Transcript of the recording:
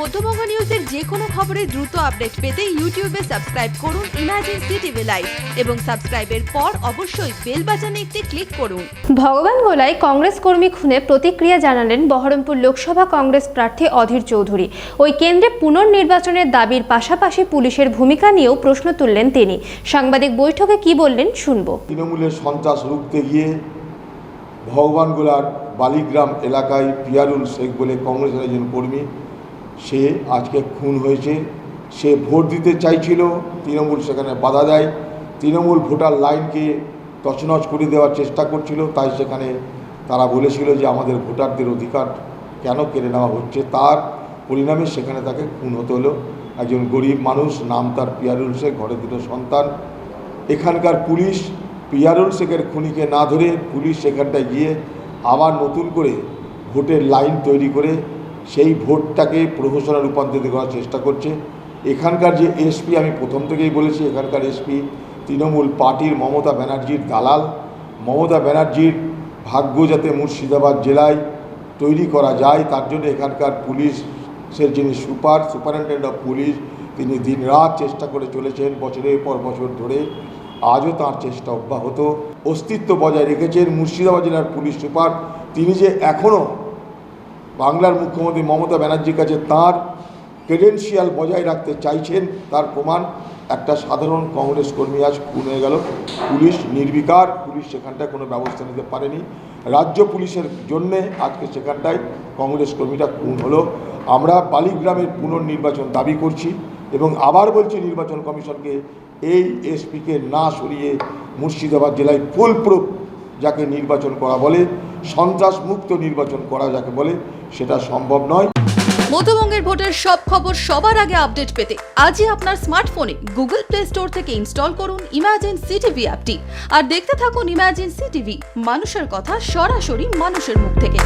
মধ্যবঙ্গ নিউজের যে কোনো খবরের দ্রুত আপডেট পেতে ইউটিউবে সাবস্ক্রাইব করুন ইমার্জেন্সি টিভি লাইভ এবং সাবস্ক্রাইবের পর অবশ্যই বেল বাটনে একটি ক্লিক করুন। ভগবান গোলায় কংগ্রেস কর্মী খুনে প্রতিক্রিয়া জানালেন বহরমপুর লোকসভা কংগ্রেস প্রার্থী অধীর চৌধুরী। ওই কেন্দ্রে পুনর্নির্বাচনের দাবির পাশাপাশি পুলিশের ভূমিকা নিয়েও প্রশ্ন তুললেন তিনি। সাংবাদিক বৈঠকে কি বললেন শুনব। তৃণমূলের সন্ত্রাস রুখতে গিয়ে ভগবানগোলার বালিগ্রাম এলাকায় পিয়ারুল শেখ বলে কংগ্রেসের একজন কর্মী সে আজকে খুন হয়েছে। সে ভোট দিতে চাইছিল, তৃণমূল সেখানে বাধা দেয়। তৃণমূল ভোটার লাইনকে তছনছ করে দেওয়ার চেষ্টা করছিল, তাই সেখানে তারা বলেছিল যে আমাদের ভোটারদের অধিকার কেন কেড়ে নেওয়া হচ্ছে? তার পরিণামে সেখানে তাকে খুন হতে হলো। একজন গরিব মানুষ, নাম তার পিয়ারুল শেখ, ঘরে দুটো সন্তান। এখানকার পুলিশ পিয়ারুল শেখের খুনিকে না ধরে পুলিশ সেখানটায় গিয়ে আবার নতুন করে ভোটের লাইন তৈরি করে সেই ভোটটাকে প্রহসনে রূপান্তরিত করার চেষ্টা করছে। এখানকার যে এসপি, আমি প্রথম থেকেই বলেছি, এখানকার এসপি তৃণমূল পার্টির মমতা ব্যানার্জির দালাল। মমতা ব্যানার্জির ভাগ্য যাতে মুর্শিদাবাদ জেলায় তৈরি করা যায়, তার জন্য এখানকার পুলিশের যিনি সুপার, সুপারিনটেন্ডেন্ট অফ পুলিশ, তিনি দিনরাত চেষ্টা করে চলেছেন বছরের পর বছর ধরে। আজও তার চেষ্টা অব্যাহত। অস্তিত্ব বজায় রেখেছেন মুর্শিদাবাদ জেলার পুলিশ সুপার। তিনি যে এখনও বাংলার মুখ্যমন্ত্রী মমতা ব্যানার্জির কাছে তার ক্রেডেন্সিয়াল বজায় রাখতে চাইছেন, তার প্রমাণ একটা সাধারণ কংগ্রেস কর্মী আজ খুন হয়ে গেল। পুলিশ নির্বিকার, পুলিশ সেখানটায় কোনো ব্যবস্থা নিতে পারেনি। রাজ্য পুলিশের জন্যে আজকে সেখানটায় কংগ্রেস কর্মীটা খুন হলো। আমরা বালিগ্রামের পুনর্নির্বাচন দাবি করছি এবং আবার বলছি নির্বাচন কমিশনকে এই এসপিকে না সরিয়ে মুর্শিদাবাদ জেলায় ফুল ফুলপ্রুফ যাকে নির্বাচন করা বলে সন্ত্রাস মুক্ত নির্বাচন করা যাকে বলে, সেটা সম্ভব নয়। মধ্যবঙ্গের ভোটের সব খবর সবার আগে আপডেট পেতে আজই আপনার স্মার্টফোনে গুগল প্লে স্টোর থেকে ইনস্টল করুন ইমাজিন সিটিভি অ্যাপটি। আর দেখতে থাকুন ইমাজিন সিটিভি, মানুষের কথা সরাসরি মানুষের মুখ থেকে।